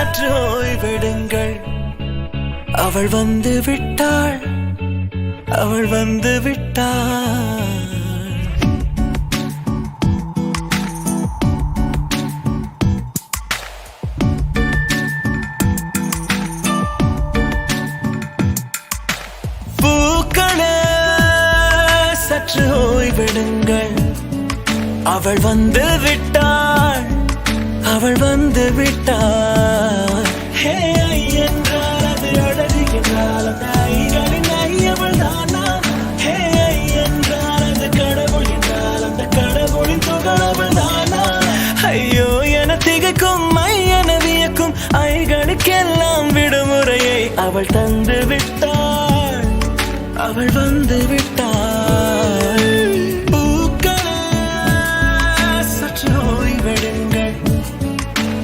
சற்று ஓய்வெடுங்கள். அவள் வந்து விட்டாள். அவள் வந்து விட்டாள். பூக்களே சற்று ஓய்வெடுங்கள். அவள் வந்து விட்டாள். அவள் வந்து விட்டாள் ஹே ஐ என்றால் அது அழகு என்றால் அந்த ஐகளின் ஐ அவள் தானா? ஹே ஐ என்றால் அது கடவுள் என்றால் அந்த கடவுளின் துகள் அவள் தானா? ஐயோ என திகைக்கும் ஐ என வியக்கும் ஐகளுக்கெல்லாம் விடுமுறையை அவள் தந்து விட்டாள். அவள் வந்து விட்டாள்.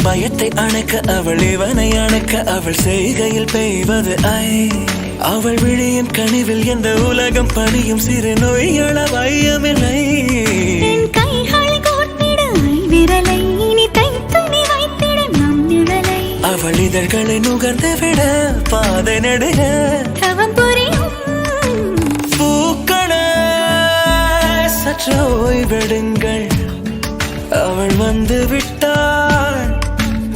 இவன் பயத்தை அணைக்க அவள் இவனை அணைக்க அவள் செய்கையில் பெய்வது ஐ. அவள் விழியின் கனிவில் எந்த உலகம் பணியும் சிறு நோய்கள வையமில்லை. என் அவள் இதழ்களை நுகர்ந்து விட பாதை நடுக. பூக்களே சற்று ஓய்வெடுங்கள் அவள் வந்து விட்டாள்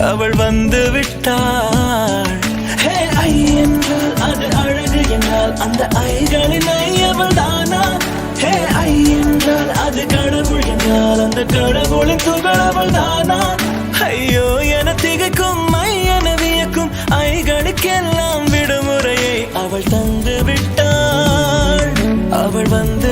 அவள் வந்து விட்டாள். ஹே ஐ என்றால் அது அழகு என்றால் அந்த ஐகளின் ஐ அவள் தானா ஹே ஐ என்றால் அது கடவுள் என்றால் அந்த கடவுளின் துகள் அவள் தானா ஐயோ என திகைக்கும் ஐ என வியக்கும் ஐகளுக்கெல்லாம் விடுமுறையை அவள் தந்து விட்டாள். அவள் வந்து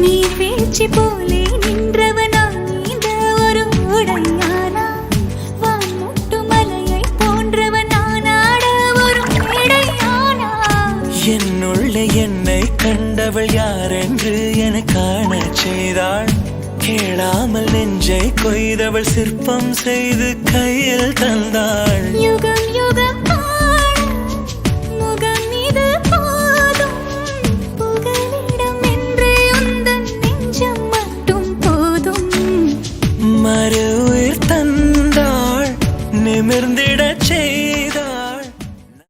நீ வீழ்ச்சி போலே நின்றவனா இந்த ஒரு உடையானா? வான் முட்டு மலையை போன்றவனானாட ஒரு இடையானா என்னுள்ளே என்னை கண்டவள் யாரென்று என காணச் செய்தாள். கேளாமல் நெஞ்சை கொய்தவள் சிற்பம் செய்து கையில் தந்தாள். யுகம் யுகம் ellerinde